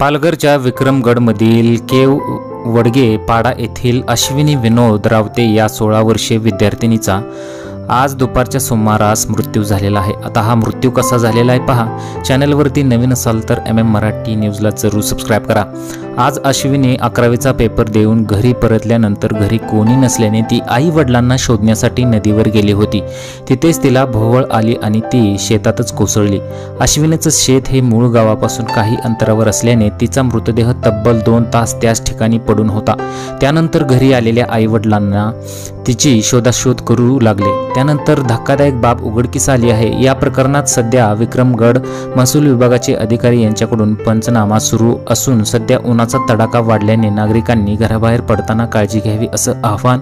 पालघरच्या विक्रमगडमधील केव वडगे पाडा येथील अश्विनी विनोद रावते या सोळा वर्षीय विद्यार्थिनीचा आज दुपारच्या सुमारास मृत्यू झालेला आहे. आता हा मृत्यू कसा झालेला आहे पहा. चॅनलवरती नवीन असाल तर एम एम मराठी न्यूजला जरूर सबस्क्राईब करा. आज अश्विनी अकरावीचा पेपर देऊन घरी परतल्यानंतर घरी कोणी नसल्याने ती आई वडिलांना शोधण्यासाठी नदीवर गेली होती. तिथेच तिला भोवळ आली आणि ती शेतातच कोसळली. अश्विनीचं शेत हे मूळ गावापासून काही अंतरावर असल्याने तिचा मृतदेह तब्बल दोन तास त्याच ठिकाणी पडून होता. त्यानंतर घरी आलेल्या आईवडिलांना तिची शोधाशोध करू लागले. त्यानंतर धक्कादायक बाब उघडकीस आली आहे. या प्रकरणात सध्या विक्रमगड महसूल विभागाचे अधिकारी यांच्याकडून पंचनामा सुरू असून सध्या उन्हा उन्हाचा तडाखा वाढल्याने नागरिकांनी घराबाहेर पडताना काळजी घ्यावी असं आव्हान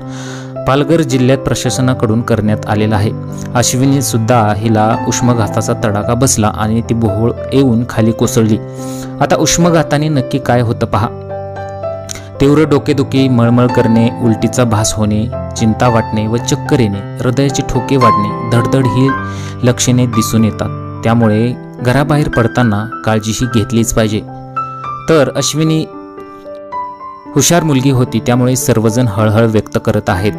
पालघर जिल्ह्यात प्रशासनाकडून करण्यात आलेलं आहे. अश्विनी सुद्धा हिला उष्मघाताचा तडाखा बसला आणि ती बोहोळ येऊन खाली कोसळली. आता उष्मघाताने नक्की काय होतं पहा. तीव्र डोकेदुखी मळमळ करणे उलटीचा भास होणे चिंता वाटणे व चक्कर येणे हृदयाचे ठोके वाढणे धडधड ही लक्षणे दिसून येतात. त्यामुळे घराबाहेर पडताना काळजीही घेतलीच पाहिजे. तर अश्विनी हुशार मुलगी होती त्यामुळे सर्वजण हळहळ व्यक्त करत आहेत.